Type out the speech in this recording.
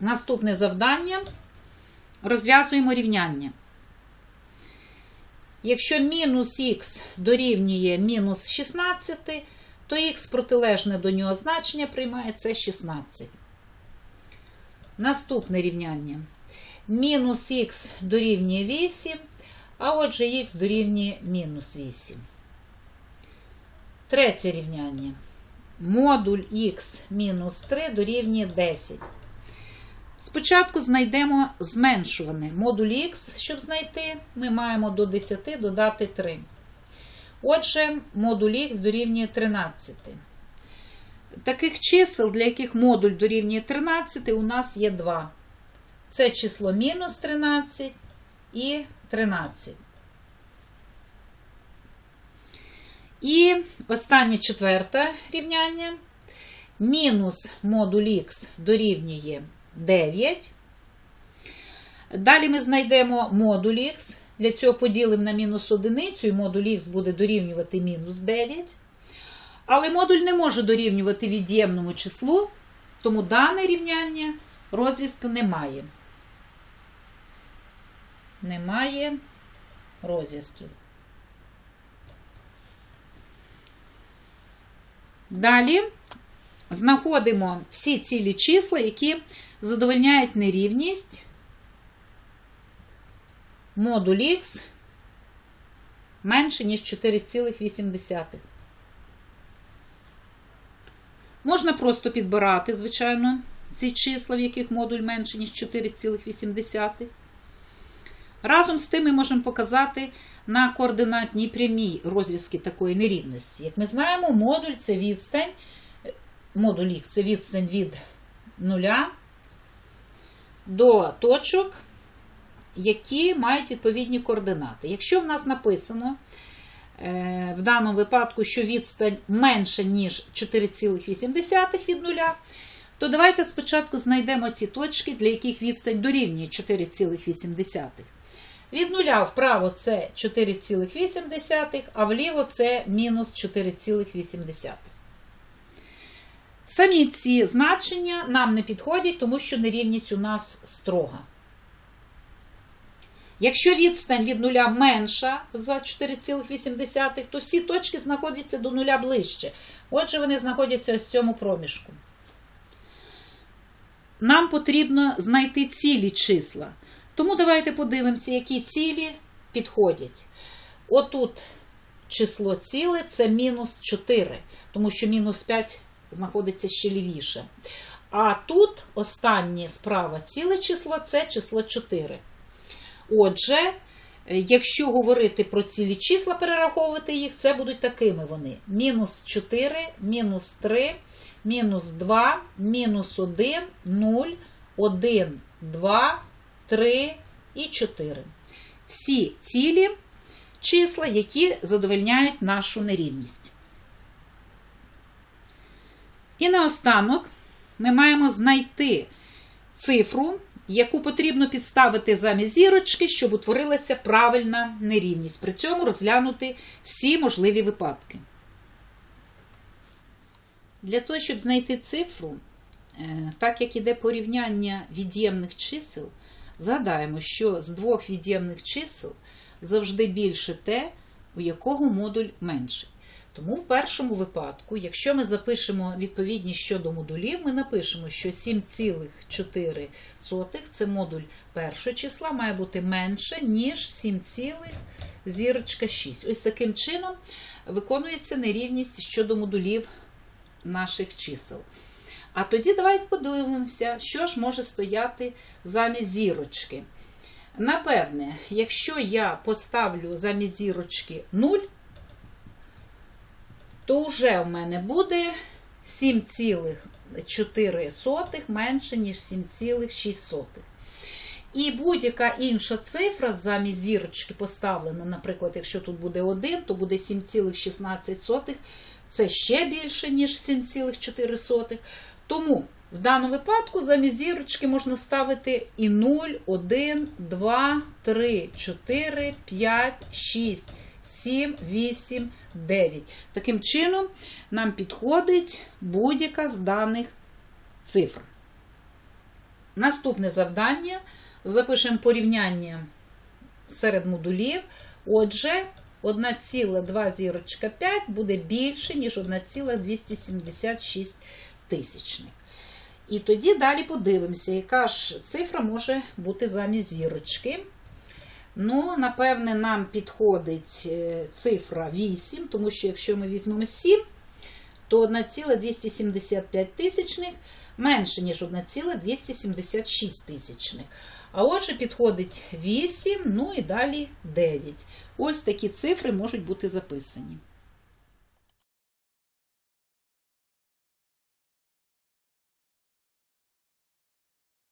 Наступне завдання. Розв'язуємо рівняння. Якщо мінус х дорівнює мінус 16, то х протилежне до нього значення приймає це 16. Наступне рівняння. Мінус х дорівнює 8, а отже х дорівнює мінус 8. Третє рівняння. Модуль х мінус 3 дорівнює 10. Спочатку знайдемо зменшуване. Модуль х, щоб знайти, ми маємо до 10 додати 3. Отже, модуль х дорівнює 13. Таких чисел, для яких модуль дорівнює 13, у нас є 2. Це число мінус 13 і 13. І останнє четверте рівняння. Мінус модуль х дорівнює 9. Далі ми знайдемо модуль х. Для цього поділимо на мінус одиницю, і модуль х буде дорівнювати мінус 9. Але модуль не може дорівнювати від'ємному числу, тому дане рівняння розв'язку немає. Немає розв'язків. Далі знаходимо всі цілі числа, які задовольняють нерівність модуль х менше, ніж 4,8. Можна просто підбирати, звичайно, ці числа, в яких модуль менше, ніж 4,8. Разом з тим ми можемо показати на координатній прямій розв'язки такої нерівності. Як ми знаємо, модуль це відстань, модуль х це відстань від нуля до точок, які мають відповідні координати. Якщо в нас написано е, в даному випадку, що відстань менше, ніж 4,8 від нуля, то давайте спочатку знайдемо ті точки, для яких відстань дорівнює 4,8. Від нуля вправо це 4,8, а вліво це мінус 4,8. Самі ці значення нам не підходять, тому що нерівність у нас строга. Якщо відстань від нуля менша за 4,8, то всі точки знаходяться до нуля ближче. Отже, вони знаходяться ось в цьому проміжку. Нам потрібно знайти цілі числа. Тому давайте подивимося, які цілі підходять. Отут число ціле це мінус 4, тому що мінус 5 знаходиться ще лівіше. А тут останнє справа ціле число це число 4. Отже, якщо говорити про цілі числа, перераховувати їх, це будуть такими вони: мінус 4, мінус 3, мінус 2, мінус 1, 0, 1, 2, 3 і 4. Всі цілі числа, які задовольняють нашу нерівність. І наостанок ми маємо знайти цифру, яку потрібно підставити замість зірочки, щоб утворилася правильна нерівність. При цьому розглянути всі можливі випадки. Для того, щоб знайти цифру, так як іде порівняння від'ємних чисел, згадаємо, що з двох від'ємних чисел завжди більше те, у якого модуль менший. Тому в першому випадку, якщо ми запишемо відповідність щодо модулів, ми напишемо, що 7,4 це модуль першого числа має бути менше, ніж 7,6. Ось таким чином виконується нерівність щодо модулів наших чисел. А тоді давайте подивимося, що ж може стояти замість зірочки. Напевне, якщо я поставлю замість зірочки 0, то вже в мене буде 7,4 менше, ніж 7,6. І будь-яка інша цифра замість зірочки поставлена, наприклад, якщо тут буде 1, то буде 7,16. Це ще більше, ніж 7,4. Тому в даному випадку замість зірочки можна ставити і 0, 1, 2, 3, 4, 5, 6, 7, 8, 9. Таким чином, нам підходить будь-яка з даних цифр. Наступне завдання. Запишемо порівняння серед модулів. Отже, 1,2 зірочка 5 буде більше, ніж 1,276 тисячних. І тоді далі подивимося, яка ж цифра може бути замість зірочки. Ну, напевне, нам підходить е, цифра 8, тому що якщо ми візьмемо 7, то 1,275 тисячних менше, ніж 1,276 тисячних. А отже, підходить 8, ну і далі 9. Ось такі цифри можуть бути записані.